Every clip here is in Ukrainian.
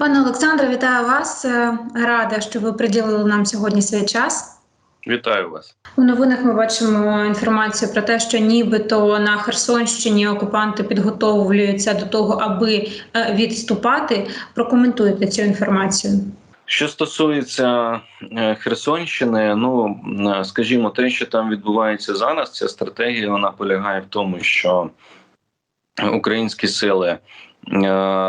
Пане Олександре, вітаю вас. Е, Рада, що ви приділили нам сьогодні свій час. Вітаю вас. У новинах ми бачимо інформацію про те, що нібито на Херсонщині окупанти підготовлюються до того, аби е, відступати. Прокоментуйте цю інформацію. Що стосується е, Херсонщини, ну скажімо, те, що там відбувається зараз, ця стратегія вона полягає в тому, що українські сили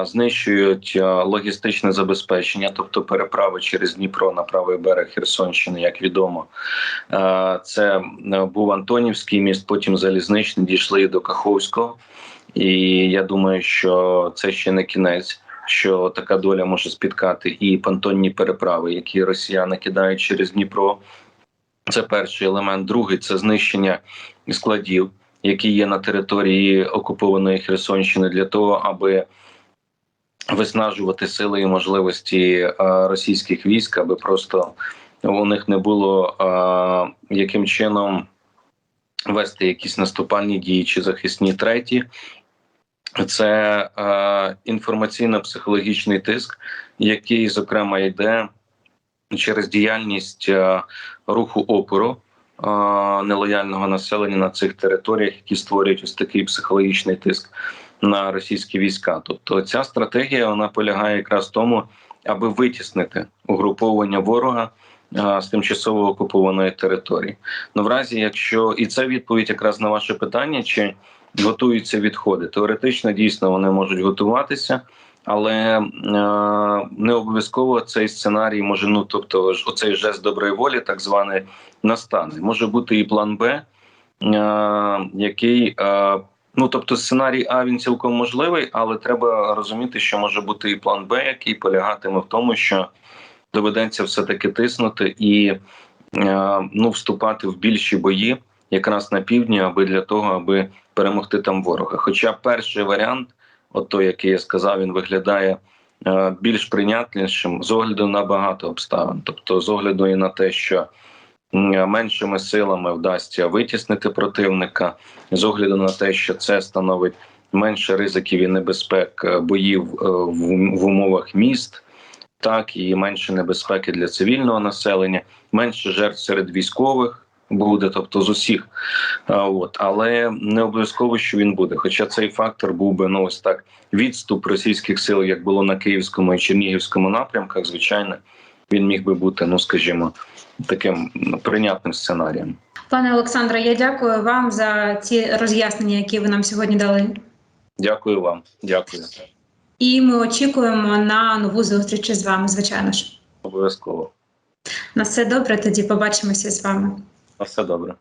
знищують е, логістичне забезпечення, тобто переправи через Дніпро на правий берег Херсонщини, як відомо. Е, Це е, був Антонівський міст, потім залізничний дійшли до Каховського, і я думаю, що це ще не кінець. Що така доля може спіткати і понтонні переправи, які росіяни кидають через Дніпро. Це перший елемент. Другий це знищення складів, які є на території окупованої Херсонщини, для того, аби виснажувати сили і можливості е, російських військ, аби просто у них не було е, яким чином вести якісь наступальні дії чи захисні треті. Це е, інформаційно-психологічний тиск, який, зокрема, йде через діяльність е, руху опору нелояльного населення на цих територіях, які створюють ось такий психологічний тиск на російські війська. Тобто, ця стратегія вона полягає якраз в тому, аби витіснити угруповування ворога. З тимчасово окупованої території, ну в разі, якщо і це відповідь якраз на ваше питання, чи готуються відходи. Теоретично дійсно вони можуть готуватися, але е, не обов'язково цей сценарій може. Ну тобто, оцей жест доброї волі, так званий, настане. Може бути і план Б, е, який. Е, Ну, тобто, сценарій А він цілком можливий, але треба розуміти, що може бути і план Б, який полягатиме в тому, що доведеться все таки тиснути і е, ну вступати в більші бої, якраз на півдні, аби для того, аби перемогти там ворога. Хоча перший варіант, от той, який я сказав, він виглядає е, більш прийнятнішим з огляду на багато обставин, тобто з огляду і на те, що меншими силами вдасться витіснити противника, з огляду на те, що це становить менше ризиків і небезпек е, боїв е, в, в умовах міст. Так і менше небезпеки для цивільного населення, менше жертв серед військових буде, тобто з усіх. От але не обов'язково, що він буде. Хоча цей фактор був би ну ось так відступ російських сил, як було на київському і чернігівському напрямках. Звичайно, він міг би бути, ну скажімо, таким прийнятним сценарієм. Пане Олександре, я дякую вам за ці роз'яснення, які ви нам сьогодні дали. Дякую вам, дякую. І ми очікуємо на нову зустріч з вами, звичайно ж. Обов'язково На все добре. Тоді побачимося з вами. На все добре.